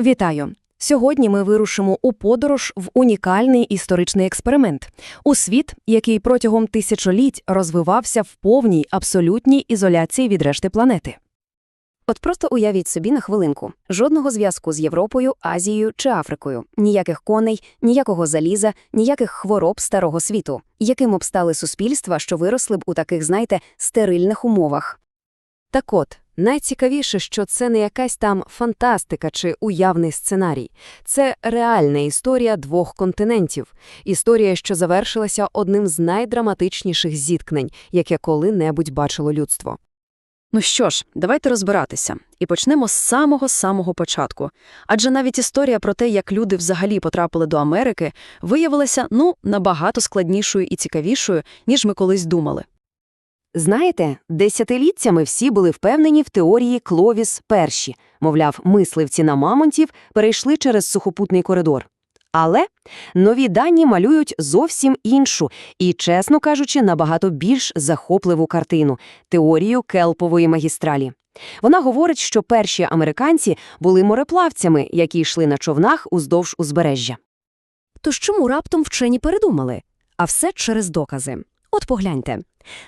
Вітаю! Сьогодні ми вирушимо у подорож в унікальний історичний експеримент у світ, який протягом тисячоліть розвивався в повній абсолютній ізоляції від решти планети. От просто уявіть собі на хвилинку. Жодного зв'язку з Європою, Азією чи Африкою. Ніяких коней, ніякого заліза, ніяких хвороб старого світу. Яким б стали суспільства, що виросли б у таких, знаєте, стерильних умовах. Так от, найцікавіше, що це не якась там фантастика чи уявний сценарій. Це реальна історія двох континентів. Історія, що завершилася одним з найдраматичніших зіткнень, яке коли-небудь бачило людство. Ну що ж, давайте розбиратися. І почнемо з самого-самого початку. Адже навіть історія про те, як люди взагалі потрапили до Америки, виявилася, ну, набагато складнішою і цікавішою, ніж ми колись думали. Знаєте, десятиліттями всі були впевнені в теорії Кловіс перші. Мовляв, мисливці на мамонтів перейшли через сухопутний коридор. Але нові дані малюють зовсім іншу і, чесно кажучи, набагато більш захопливу картину – теорію келпової магістралі. Вона говорить, що перші американці були мореплавцями, які йшли на човнах уздовж узбережжя. Тож чому раптом вчені передумали? А все через докази. От погляньте.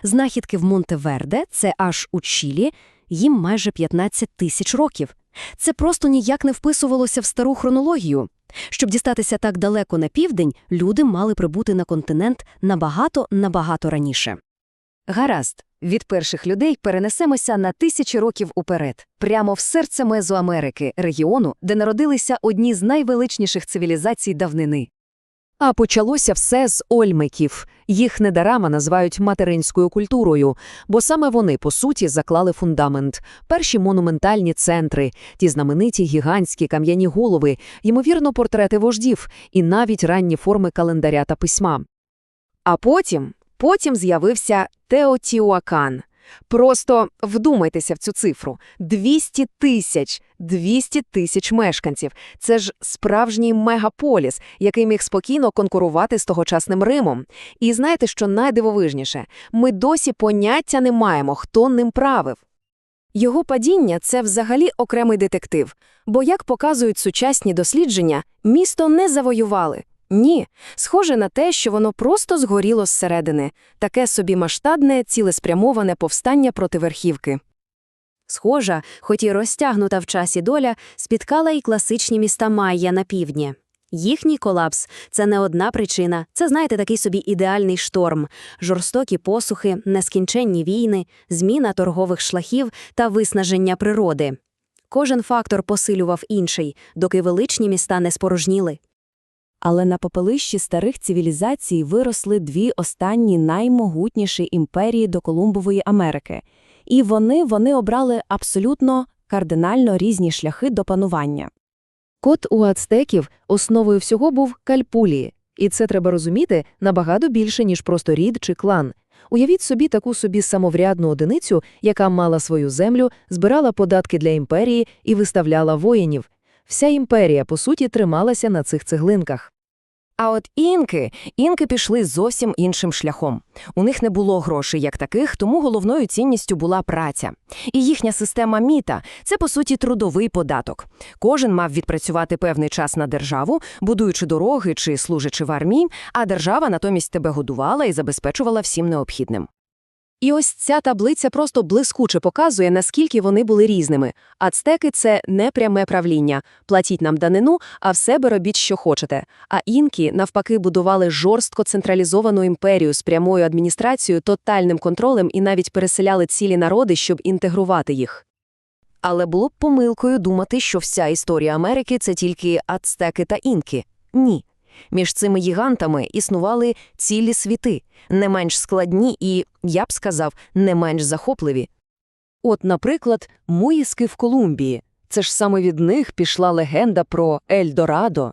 Знахідки в Монтеверде, це аж у Чилі, їм майже 15 тисяч років. Це просто ніяк не вписувалося в стару хронологію. Щоб дістатися так далеко на південь, люди мали прибути на континент набагато-набагато раніше. Гаразд, від перших людей перенесемося на тисячі років уперед, прямо в серце Мезоамерики, регіону, де народилися одні з найвеличніших цивілізацій давнини. А почалося все з ольмеків. Їх недарама називають материнською культурою, бо саме вони, по суті, заклали фундамент. Перші монументальні центри, ті знамениті гігантські кам'яні голови, ймовірно, портрети вождів і навіть ранні форми календаря та письма. А потім, потім з'явився Теотіуакан. Просто вдумайтеся в цю цифру. 200 тисяч, 200 тисяч мешканців. Це ж справжній мегаполіс, який міг спокійно конкурувати з тогочасним Римом. І знаєте, що найдивовижніше? Ми досі поняття не маємо, хто ним правив. Його падіння – це взагалі окремий детектив, бо, як показують сучасні дослідження, місто не завоювали. Ні, схоже на те, що воно просто згоріло зсередини, таке собі масштабне, цілеспрямоване повстання проти верхівки. Схожа, хоч і розтягнута в часі доля, спіткала і класичні міста Майя на півдні. Їхній колапс – це не одна причина, це, знаєте, такий собі ідеальний шторм, жорстокі посухи, нескінченні війни, зміна торгових шлахів та виснаження природи. Кожен фактор посилював інший, доки величні міста не спорожніли. Але на попелищі старих цивілізацій виросли дві останні наймогутніші імперії до Колумбової Америки. І вони, вони обрали абсолютно кардинально різні шляхи до панування. Кот у ацтеків основою всього був кальпулії, і це треба розуміти набагато більше, ніж просто рід чи клан. Уявіть собі таку собі самоврядну одиницю, яка мала свою землю, збирала податки для імперії і виставляла воїнів. Вся імперія, по суті, трималася на цих цеглинках. А от інки, інки пішли зовсім іншим шляхом. У них не було грошей як таких, тому головною цінністю була праця. І їхня система міта це, по суті, трудовий податок. Кожен мав відпрацювати певний час на державу, будуючи дороги чи служачи в армії, а держава натомість тебе годувала і забезпечувала всім необхідним. І ось ця таблиця просто блискуче показує, наскільки вони були різними. Ацтеки – це не пряме правління. Платіть нам данину, а в себе робіть, що хочете. А інки, навпаки, будували жорстко централізовану імперію з прямою адміністрацією, тотальним контролем і навіть переселяли цілі народи, щоб інтегрувати їх. Але було б помилкою думати, що вся історія Америки – це тільки ацтеки та інки. Ні. Між цими гігантами існували цілі світи, не менш складні і, я б сказав, не менш захопливі. От, наприклад, Муїски в Колумбії. Це ж саме від них пішла легенда про Ельдорадо.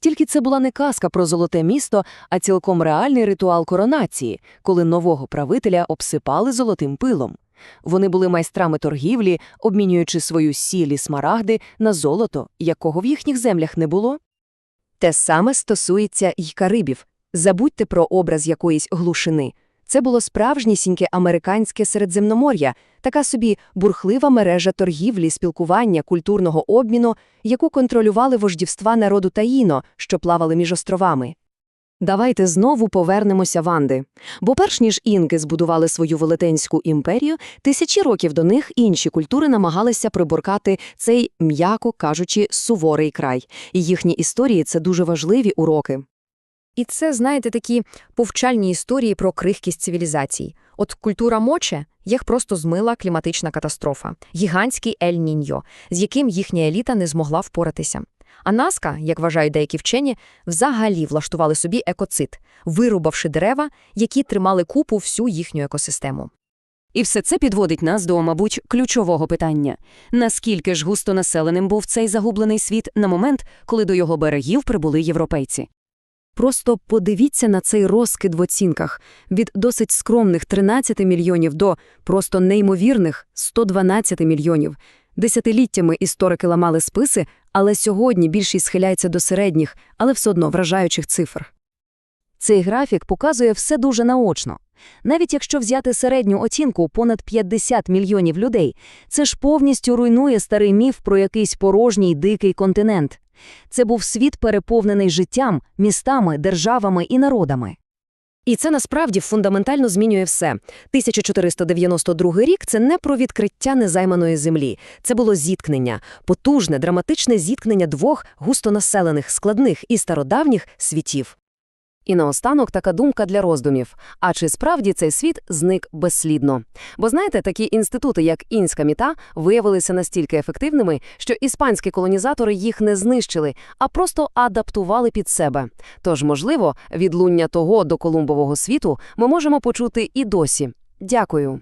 Тільки це була не казка про золоте місто, а цілком реальний ритуал коронації, коли нового правителя обсипали золотим пилом. Вони були майстрами торгівлі, обмінюючи свою сіль і смарагди на золото, якого в їхніх землях не було. Те саме стосується й карибів. Забудьте про образ якоїсь глушини. Це було справжнісіньке американське середземномор'я, така собі бурхлива мережа торгівлі, спілкування, культурного обміну, яку контролювали вождівства народу Таїно, що плавали між островами. Давайте знову повернемося в Анди. Бо перш ніж інки збудували свою велетенську імперію, тисячі років до них інші культури намагалися приборкати цей, м'яко кажучи, суворий край. І їхні історії – це дуже важливі уроки. І це, знаєте, такі повчальні історії про крихкість цивілізацій. От культура Моче їх просто змила кліматична катастрофа, гігантський Ель-Ніньо, з яким їхня еліта не змогла впоратися. А Наска, як вважають деякі вчені, взагалі влаштували собі екоцид, вирубавши дерева, які тримали купу всю їхню екосистему. І все це підводить нас до, мабуть, ключового питання. Наскільки ж густонаселеним був цей загублений світ на момент, коли до його берегів прибули європейці? Просто подивіться на цей розкид в оцінках від досить скромних 13 мільйонів до просто неймовірних 112 мільйонів. Десятиліттями історики ламали списи, але сьогодні більшість схиляється до середніх, але все одно вражаючих цифр. Цей графік показує все дуже наочно. Навіть якщо взяти середню оцінку понад 50 мільйонів людей, це ж повністю руйнує старий міф про якийсь порожній дикий континент. Це був світ, переповнений життям, містами, державами і народами. І це насправді фундаментально змінює все. 1492 рік – це не про відкриття незайманої землі. Це було зіткнення, потужне, драматичне зіткнення двох густонаселених, складних і стародавніх світів. І наостанок така думка для роздумів. А чи справді цей світ зник безслідно? Бо знаєте, такі інститути, як інська міта, виявилися настільки ефективними, що іспанські колонізатори їх не знищили, а просто адаптували під себе. Тож, можливо, відлуння того до Колумбового світу ми можемо почути і досі. Дякую.